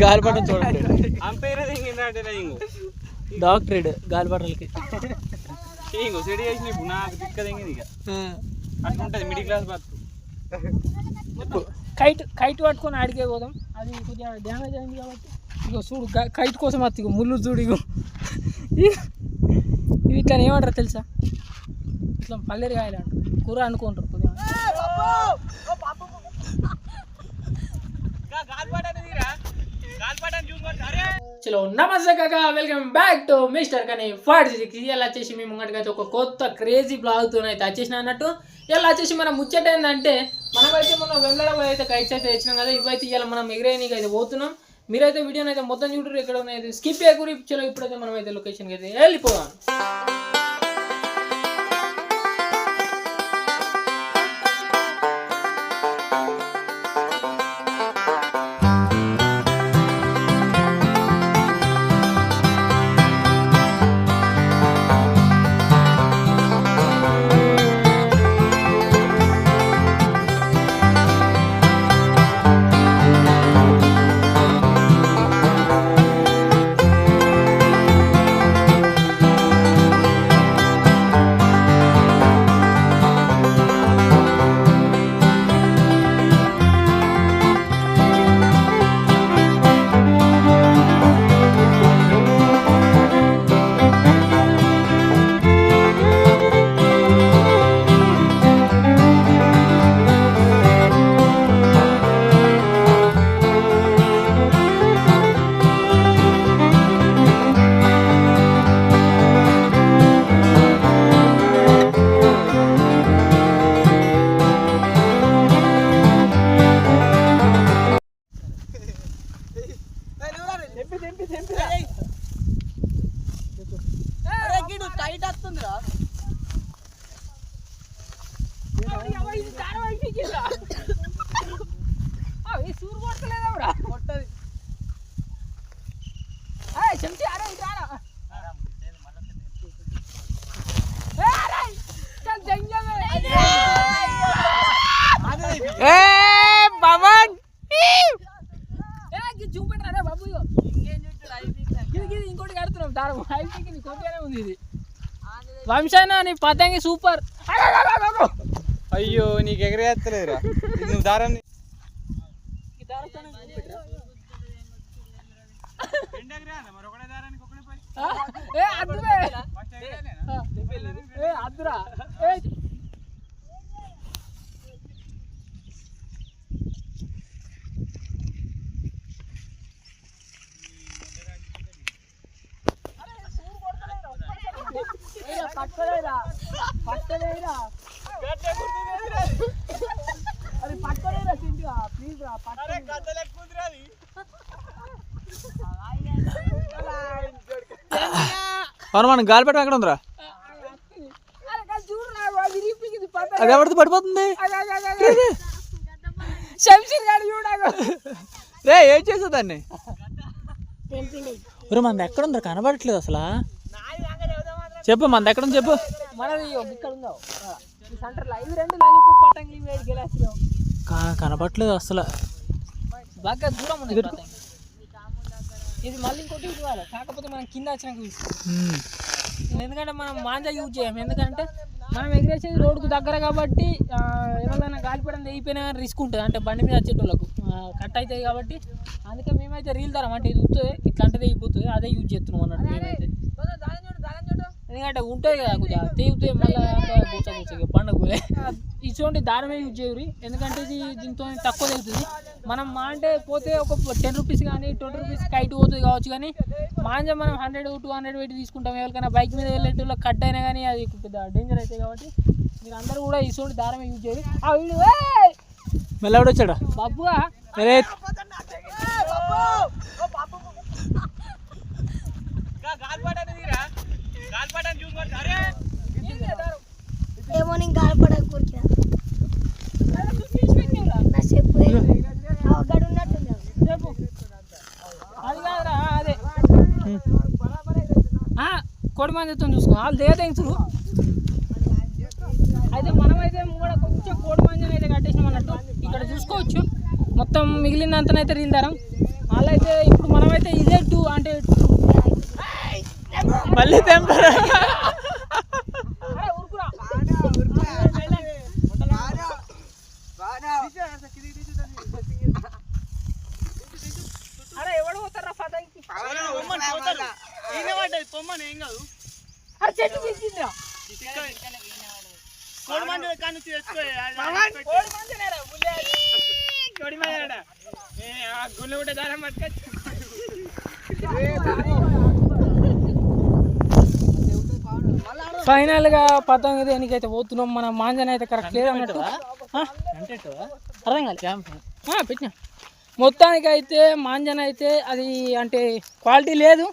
గాలిపటం చూడండి అంపైర్ తెంగిందంటే ఇంగు డాక్టరేట్ గాలిపటలకి ఇంగు సెడి చేసిన ఇప్పుడు నాకు దిక్క తెంగింది ఇక అట్లా ఉంటుంది మిడిల్ క్లాస్ బతుకు కైట్ కైట్ పట్టుకొని ఆడికే పోదాం. అది కొద్దిగా డ్యామేజ్ అయింది కాబట్టి. ఇగో చూడు కైట్ కోసం ఇగో ముళ్ళు చూడు ఇగో. ఇవి ఇట్లా ఏమంటారు తెలుసా? ఇట్లా పల్లెరు కాయలు అంటారు. కూర అనుకుంటారు కొద్దిగా. చలో నమస్తే కాక వెల్కమ్ బ్యాక్ టు మిస్టర్ కానీ ఫార్టీ సిక్స్. ఇలా వచ్చేసి మీ ముంగటికి ఒక కొత్త క్రేజీ బ్లాగ్తో అయితే వచ్చేసిన అన్నట్టు. ఇలా వచ్చేసి మనం ముచ్చట ఏంటంటే మనమైతే మనం వెంగళ అయితే కైట్స్ అయితే తెచ్చినాం కదా ఇవైతే ఇవాళ మనం ఎగిరేయనీకి అయితే పోతున్నాం. మీరైతే వీడియోని అయితే మొత్తం చూడరు ఎక్కడ ఉన్నాయి స్కిప్ చేయకూరి చలో ఇప్పుడైతే మనం అయితే లొకేషన్కి అయితే వెళ్ళిపోదాం. టైట్ వస్తుందిరా. కొట్టది ఏ పవన్ చూపెట్టరా బాబు ఇగో. ఇంకేం చుట్టూ అయిపోయింది ఇది ఇది ఇంకోటి కడుతున్నాం దారం. హైపీకి నీ కొద్దిగానే ఉంది ఇది. వంశాన నీ పతంగి సూపర్. అయ్యో నీకు ఎగరేస్తలేదురా నువ్వు ఏ అద్దురే. అది ప్లీజ్ రా అవును మనం గాలిపటం ఎక్కడ ఉందిరా? అది ఎవరిది పడిపోతుంది? రే ఏం చేసావు దాన్ని? ఒరే మనది ఎక్కడ ఉందిరా కనబడట్లేదు అసలు. చెప్పు ఎక్కడ ఉంది చెప్పు. మనది ఇగో ఇక్కడ ఉందో ఆ, ఈ సెంటర్లో ఇవి రెండు లంగి పట్టంగి వేడి గెలాసిలో కా- కనబడట్లేదు అసలు. బాగా దూరం ఉంది ఇది మళ్ళీ ఇంకోటి కాదు కాకపోతే మనం కింద వచ్చినాక. ఎందుకంటే మనం మాంజా యూజ్ చేయం. ఎందుకంటే మనం ఎగిరేసేది రోడ్డుకు దగ్గర కాబట్టి ఎవరైనా గాలిపడం తెగిపోయినా రిస్క్ ఉంటుంది. అంటే బండి మీద వచ్చేటోళ్ళకు. కట్ అవుతాయి కాబట్టి. అందుకే మేమైతే రీల్ తరం అంటే ఇది ఉత్తే ఇట్లాంటిది అయిపోతుంది అదే యూజ్ చేస్తున్నాం అన్నట్టు మేమైతే. ఎందుకంటే ఉంటాయి కదా కొద్దిగా తెగితే మళ్ళీ బూచ బూచ పండుగ పోలే ఇటువంటి దారమే యూజ్ చేయరు ఎందుకంటే ఇది దీంతో తక్కువ తెగుతుంది మనం మా అంటే పోతే ఒక టెన్ రూపీస్ కానీ ట్వంటీ రూపీస్ కైట్ పోతుంది కావచ్చు కానీ మాంజ మనం హండ్రెడ్ టూ హండ్రెడ్ పెట్టి తీసుకుంటాం. ఎవరికైనా బైక్ మీద వెళ్ళేటోళ్ళకి కట్ అయినా కానీ అది పెద్ద డేంజర్ అవుతాయి కాబట్టి మీరు అందరూ కూడా ఇటువంటి దారమే యూజ్ చేయరు ఆ వీడు ఏయ్! మళ్ళీ ఎవడు వచ్చాడా బాబుగా అరే! ఏమో నేను గాలిపడకూర్చున్నా కోడి మందితో చూసుకో. వాళ్ళు దేవతలు అయితే మనమైతే కూడా కొంచెం కోడి మందిని అయితే కట్టేసినాం అన్నట్టు ఇక్కడ చూసుకోవచ్చు. మొత్తం మిగిలినంతనైతే రిందరం వాళ్ళైతే ఇప్పుడు మనమైతే ఇదే టూ అంటే మళ్ళీ తెంపరా అరే ఊరుకురా. అరే ఎవడు పోతారా పదంకి ఈయన పడ్డది పొమ్మని ఏం కాదు అరే చెట్టు తీసిందిరా కోడి మంది కానీ తెచ్చుకో కోడి మందినేరా, బుల్లేడు. కోడి మందినేరా. ఏ, ఆ గుళ్ళు కూడా దారం పట్టుకొచ్చు ఫైనల్గా పతంగ దేనికైతే పోతున్నాం మన మాంజన అయితే కరెక్ట్ లేదు అన్నట్టు? అర్థం కాదు పెట్టినా. మొత్తానికి అయితే మాంజన అయితే అది అంటే క్వాలిటీ లేదు.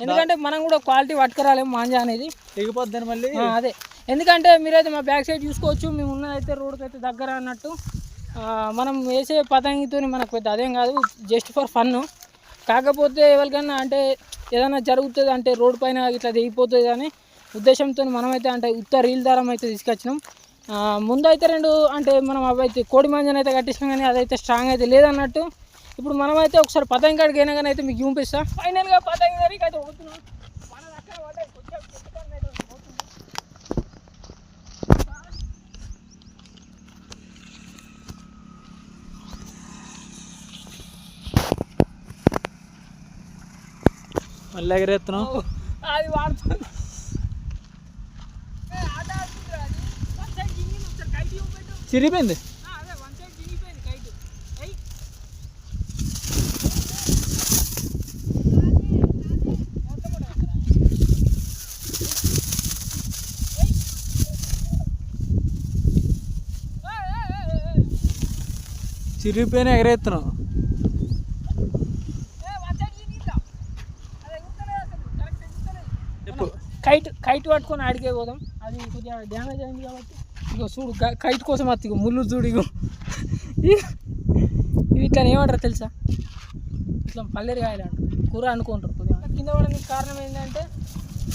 ఎందుకంటే మనం కూడా క్వాలిటీ పట్టుకురాలేము మాంజా అనేది. తెగిపోద్దని మళ్ళీ. అదే. ఎందుకంటే మీరైతే మా బ్యాక్ సైడ్ చూసుకోవచ్చు మేము ఉన్నదైతే రోడ్కి అయితే దగ్గర అన్నట్టు. మనం వేసే పతంగితో మనకు పెద్ద అదేం కాదు జస్ట్ ఫర్ ఫన్ కాకపోతే ఎవరికన్నా అంటే ఏదైనా జరుగుతుంది అంటే రోడ్ పైన ఇట్లా దిగిపోతుంది అని ఉద్దేశంతో మనమైతే అంటే ఉత్త రీల్ దారం అయితే తీసుకొచ్చినాం. ఆ, ముందు అయితే రెండు అంటే మనం అవి అయితే కోడి మంజన అయితే కట్టించినాం కానీ అదైతే స్ట్రాంగ్ అయితే లేదన్నట్టు. ఇప్పుడు మనమైతే ఒకసారి పతంగి కాడికి అయినా కానీ అయితే మీకు చూపిస్తా. ఫైనల్గా పతంగి దగ్గరికి అయితే పోతున్నాం. మళ్ళీ ఎగరేస్తున్నాం. అది వాడుతుంది ఏ, ఆట ఆడుతుందిరా అది. One side జింగింది, ఒకసారి కైట్ చూపెట్టు. చిరిగిపోయింది ఆ, అదే వన్ సైడ్ జింగిపోయింది కైట్. ఏయ్. మొత్తం కూడా ఉందిరా. ఏయ్. ఏయ్, ఏయ్, ఏయ్, ఏయ్. చిరిగిపోయినా ఎగరేస్తున్నాం ఏ, one side జింగిద్దా. అది ఎగురుతలేదు అసలు, correct ఎగురుతలేదు. కైట్ కైట్ పట్టుకొని ఆడికే పోదాం. అది కొద్దిగా డ్యామేజ్ అయింది కాబట్టి. ఇగో చూడు కైట్ కోసం వస్తుంది ఇగో ముళ్ళు చూడు ఇగో. ఇవి ఇట్లా ఏమంటారు తెలుసా? ఇట్లా పల్లెరు కాయలు అంటారు. కూర అనుకుంటారు కొద్దిగా. కింద పడడానికి కారణం ఏంటంటే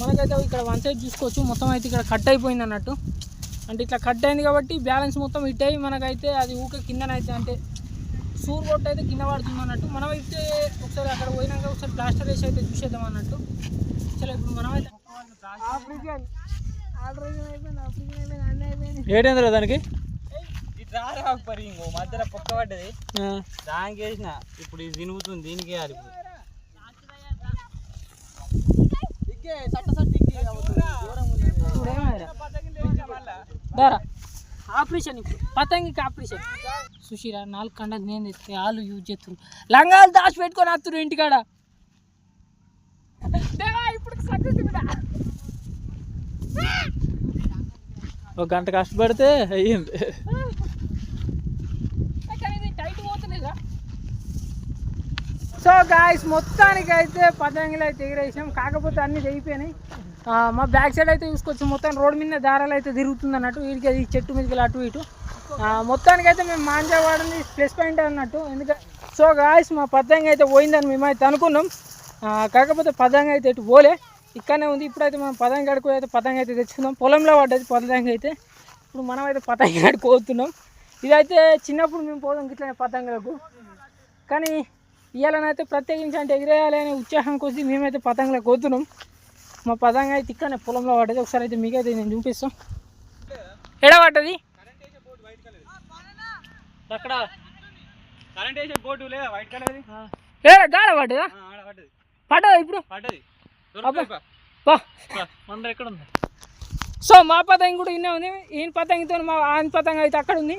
మనకైతే ఇక్కడ వన్ సైడ్ చూసుకోవచ్చు. మొత్తం అయితే ఇక్కడ కట్ అయిపోయింది అన్నట్టు. అంటే ఇట్లా కట్ అయింది కాబట్టి బ్యాలెన్స్ మొత్తం ఇట్ అయ్యి మనకైతే అది ఊకే కిందనైతే అంటే సూర్ కొట్టు అయితే కింద పడుతుంది అన్నట్టు. మనం అయితే ఒకసారి అక్కడ పోయినాక ఒకసారి ప్లాస్టర్ వేసి అయితే చూసేద్దాం అన్నట్టు. చాలా ఇప్పుడు మనం ఏడేంద్రా దానికి? పరి ఇంకో మధ్యలో పొక్క పడ్డది. ఆ, దానికి వేసిన ఇప్పుడు ఇది తిరుగుతుంది దీనికి వేయాలి ఇప్పుడు. దారా ఆపరేషన్ ఇప్పుడు. పతంగికి ఆపరేషన్? సుశీరా నాలుగు కండది నేను తెస్తే వాళ్ళు యూజ్ చేస్తున్నారు లంగాలు దాచి పెట్టుకొని వస్తున్నారు ఇంటికాడ దేవా, ఇప్పుడు కూడా. ఒక గంట కష్టపడితే అయ్యింది. సో గాయస్ మొత్తానికి అయితే పతంగులు అయితే ఎగిరేసాం. కాకపోతే అన్ని తెగిపోయినాయి. మా బ్యాక్ సైడ్ అయితే చూసుకోవచ్చు. మొత్తం రోడ్ మీద దారాలు అయితే తిరుగుతుంది అన్నట్టు. వీడికి అది చెట్టు మీదకి అటు ఇటు. మొత్తానికి అయితే మేము మాంజా వాడింది ప్లస్ పాయింట్ అన్నట్టు. ఎందుకంటే సో గాయస్ మా పతంగి అయితే పోయిందని మేమైతే అనుకున్నాం. ఆ, కాకపోతే పతంగి అయితే ఇటు పోలే. ఇక్కడనే ఉంది. ఇప్పుడైతే మనం పతంగి కాడికి అయితే పతంగి అయితే తెచ్చుకుందాం. పొలంలో పడ్డది పతంగి అయితే. ఇప్పుడు మనం అయితే పతంగి కాడికి పోతున్నాం. ఇదైతే చిన్నప్పుడు మేము పోదాం ఇట్లా పతంగులకు. కానీ ఇవాళనైతే ప్రత్యేకించి అంటే ఎగిరేయాలి అనే ఉత్సాహం కొద్దీ మేమైతే పతంగులకు పోతున్నాం. మా పతంగ అయితే ఇక్కడనే పొలంలో పడ్డది. ఒకసారి అయితే మీకైతే నేను చూపిస్తాం. ఎడ పడ్డది? అక్కడ. కరెంట్ వేసే బోటు లేదా? వైట్ కలర్ ఏ గాడ పడ్డది. పడ్డదా ఇప్పుడు? పడ్డది. ఎక్కడ ఉంది? సో మా పతంగి కూడా ఇన్నే ఉంది. ఈయన పతంగితో మా ఆయన పతంగి అయితే అక్కడ ఉంది.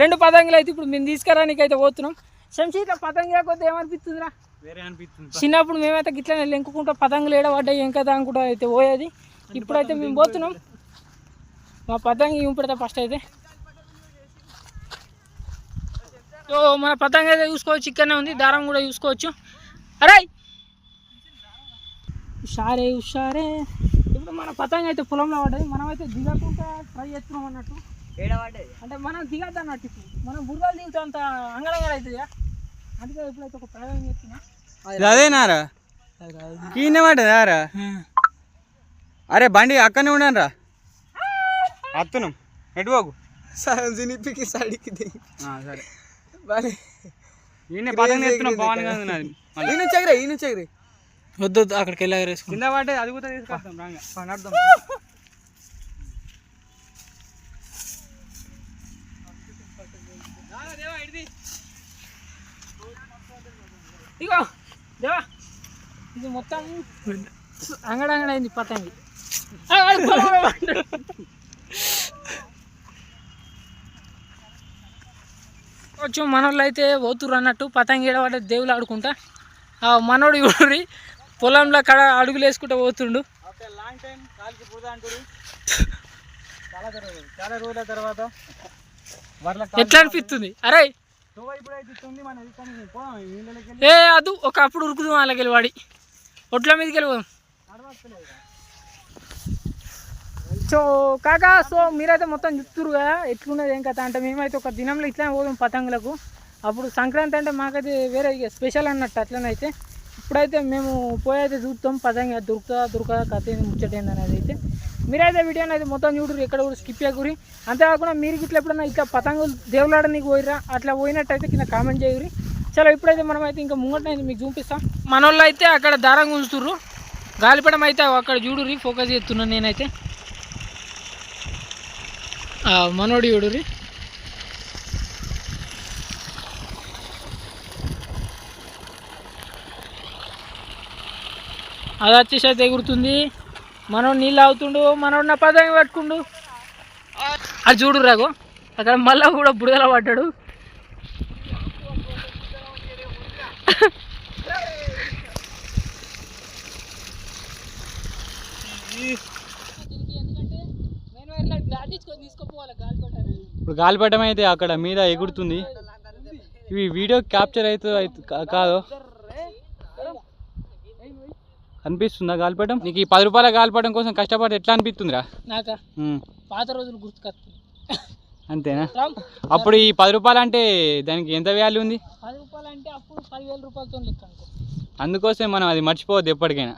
రెండు పతంగులు అయితే ఇప్పుడు మేము తీసుకురానికి అయితే పోతున్నాం. శంషీత పతంగి కొద్ది ఏమనిపిస్తుందిరా? వేరే అనిపిస్తుంది చిన్నప్పుడు మేమైతే గిట్లనే లెంకుకుంటా పతంగులు ఏడబడ్డాయి కదా అనుకుంటా అయితే పోయేది. ఇప్పుడైతే మేము పోతున్నాం. మా పతంగి ఇంపడితే ఫస్ట్ అయితే. సో మన పతంగి అయితే చూసుకోవచ్చు ఇక్కడనే ఉంది. దారం కూడా చూసుకోవచ్చు. అరే హుషారే హుషారే ఇప్పుడు మన పతంగి అయితే పొలంలో పడ్డది. మనం అయితే దిగకుండా ట్రై చేస్తున్నాం అన్నట్టు. అంటే మనం దిగద్దు అన్నట్టు ఇప్పుడు. మనం బురదలు దిగుతా అంత అంగళంగా అవుతుంది అందుకే ఇప్పుడైతే ఒక ప్రయోగం చేస్తున్నా. అదేనారా కీనే పడ్డదారా అరే బండి అక్కడనే ఉండండి రా. అత్తున్నాం ఎటు బాగు జినిపికి సడికి సరే. బాలే ఈయన పతంగా ఎత్తున్నాం పవన్ కాదు నాది. మళ్ళీ. ఈ నుంచి ఎగిరే ఈ నుంచి ఎగిరే వద్దు అక్కడికి వెళ్ళి ఎగరేసుకో కింద అది కూడా తీసుకొస్తాం రాంగా. నడదాం ఇగో దేవా. ఇది మొత్తం అంగడంగడైంది పతంగి. ఆ, వాడు పొలంలో పడ్డాడు. కొంచెం మనోళ్ళు అయితే పోతుర్రు అన్నట్టు పతంగి ఏడవాడ దేవులు ఆడుకుంటా. ఆ మనోడు ఇవ్వరి పొలంలో కడ అడుగులు వేసుకుంటా పోతుండు. లాంగ్ టైం కాలికి బురద అంటుడు చాలా రోజుల తర్వాత ఎట్లా అనిపిస్తుంది? అరే! ఏ అదు ఒకప్పుడు ఉరుకుదాం అలాగే వాడి. ఒట్ల మీదకి వెళ్ళిపోదాం సో కాకా సో మీరైతే మొత్తం చెప్తురు కదా ఎట్లున్నది ఏం కథ అంటే మేమైతే ఒక దినంలో ఇట్లా పోదాం పతంగులకు. అప్పుడు సంక్రాంతి అంటే మాకైతే వేరే స్పెషల్ అన్నట్టు అట్లనైతే. ఇప్పుడైతే మేము పోయైతే చూస్తాం పదంగా అది దొరుకుతుందా దొరకదా కథ ఏది ముచ్చట అనేది అయితే. మీరైతే వీడియోని అయితే మొత్తం చూడరు ఎక్కడ కూడా స్కిప్ చేయకూరి. అంతేకాకుండా మీరు ఇట్లా ఎప్పుడన్నా ఇట్లా పతంగులు దేవులాడనికి పోయిరా అట్లా పోయినట్టయితే కింద కామెంట్ చేయకూరి. చాలా ఇప్పుడైతే మనం అయితే ఇంకా ముంగటనైతే మీకు చూపిస్తాం. మన అయితే అక్కడ దారం గుంజుతుర్రు. గాలిపడం అయితే అక్కడ చూడురి ఫోకస్ చేస్తున్నాను నేనైతే. మనోడు చూడురి అది వచ్చేసి అయితే ఎగురుతుంది. మనోడు నీళ్ళు అవుతుండు మనోడు నా పదంగా పట్టుకుండు. అది చూడు రాగు అక్కడ మళ్ళా కూడా బుడదల పడ్డాడు. ఇప్పుడు గాలిపటం అయితే అక్కడ మీద ఎగురుతుంది. ఇవి వీడియో క్యాప్చర్ అయితే అయితే కాదు. అనిపిస్తుందా గాలిపటం? నీకు ఈ పది రూపాయల గాలిపటం కోసం కష్టపడి ఎట్లా అనిపిస్తుందిరా? నాక? పాత రోజులు గుర్తుకొస్తుంది అంతేనా? అప్పుడు ఈ పది రూపాయలు అంటే దానికి ఎంత వాల్యూ ఉంది? పది రూపాయలు అంటే అప్పుడు పదివేల రూపాయలతో లెక్క అందుకోసం మనం అది మర్చిపోవద్దు ఎప్పటికైనా.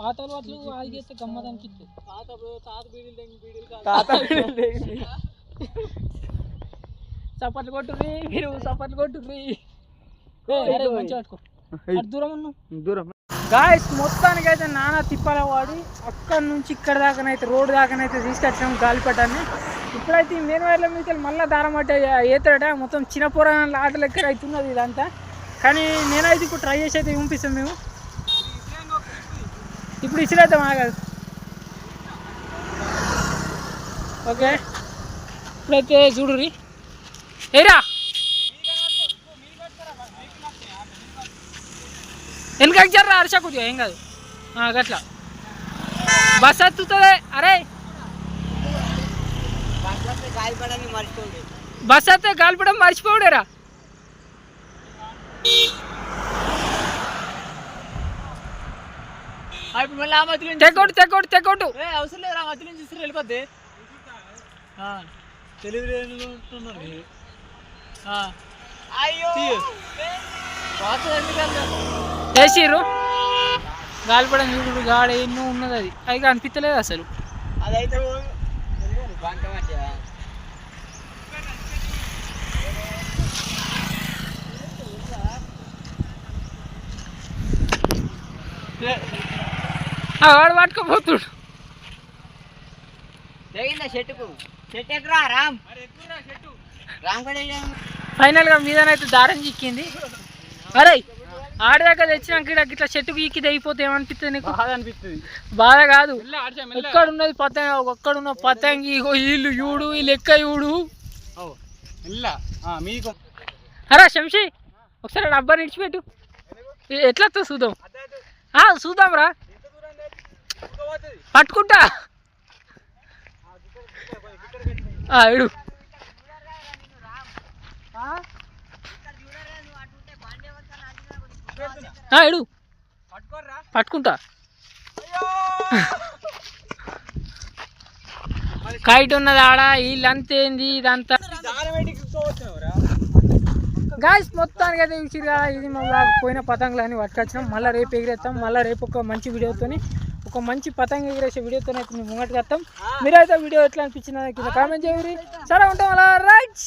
పాత అలవాట్లు ఆగి చేస్తే గమ్మదానికి పాత తాత బీడీలు చప్పట్లు కొట్టుర్రి మీరు చప్పట్లు కొట్టుర్రి. మంచిగా పట్టుకో. దూరం ఉన్నావు దూరం. గాయస్ మొత్తానికి అయితే నానా తిప్పాల వాడి అక్కడి నుంచి ఇక్కడ దాకానైతే రోడ్డు దాకానైతే తీసుకొచ్చాం గాలిపటాన్ని. ఇప్పుడైతే ఈ మెయిన్ వైర్ల వెళ్ళి మళ్ళీ దారం అంటే ఏతాడ మొత్తం చిన్న పురాణాల ఆటలు ఎక్కడ అవుతున్నది ఇదంతా. కానీ నేనైతే ఇప్పుడు ట్రై చేసి అయితే పంపిస్తాం మేము. ఇప్పుడు ఇచ్చిరైతే మాగదు ఓకే ఇప్పుడైతే చూడురి ఏరా వెనకకి జర్రా అరిసా కొద్దిగా ఏం కాదు. ఆ, గట్లా. బస్ వస్తుంది అరే! బస్ వస్తే గాలిపడం మర్చిపోవుడేరా. ఇప్పుడు మళ్ళీ ఆ మధ్యలో తెగొట్టు తెగొట్టు తెగొట్టు. ఏ అవసరం లేదు ఆ మధ్యలో చూసి వెళ్ళిపోద్ది. తెలివి లేని ఉంటున్నారు మీరు. ఆ. వేసిర్రు గాలిపడం చూడు గాడ ఎన్నో ఉన్నది అది. అది అనిపించలేదు అసలు. అదైతే వాడు పట్టుకోపోతుడు. చెట్టుకు చెట్టు ఎక్కరా రామ్. రామ్ ఫైనల్గా మీదనైతే దారం చిక్కింది. అరే ఆడదాకా తెచ్చినాక ఈడ ఇట్లా చెట్టుకు ఇక్కి తెగిపోతే ఏమనిపిస్తుంది నీకు? బాగా అనిపిస్తుంది బాధ కాదు. మెల్ల ఆడిచా, మెల్ల. ఎక్కడ ఉన్నది పతంగి ఒక్కడున్న పతంగి వీళ్ళు చూడు వీళ్ళు ఎక్క చూడు. మీకు? అరే శంషి ఒకసారి డబ్బా నిడిచిపెట్టు ఎట్లా వస్తుంది చూద్దాం చూద్దాం రా. పట్టుకుంటా. ఆ, ఇడు. ఆ, ఇడు పట్టుకుంటా. కైట్ ఉన్నది ఆడ వీళ్ళంతా ఏంది ఇదంతా. గాయస్ మొత్తానికి అయితే చూసిరు కదా ఇది మా బ్లాగ్. పోయిన పతంగులు అని పట్టుకొచ్చినాం. మళ్ళీ రేపు ఎగిరేస్తాం మళ్ళీ రేపు ఒక మంచి వీడియోతోని ఒక మంచి పతంగ ఎగిరేసే వీడియోతో అయితే మేము ముంగటికి వస్తాం మీరైతే వీడియో ఎట్లా అనిపించిందో కింద కామెంట్ చేయరు సరే ఉంటాం అలా. రైట్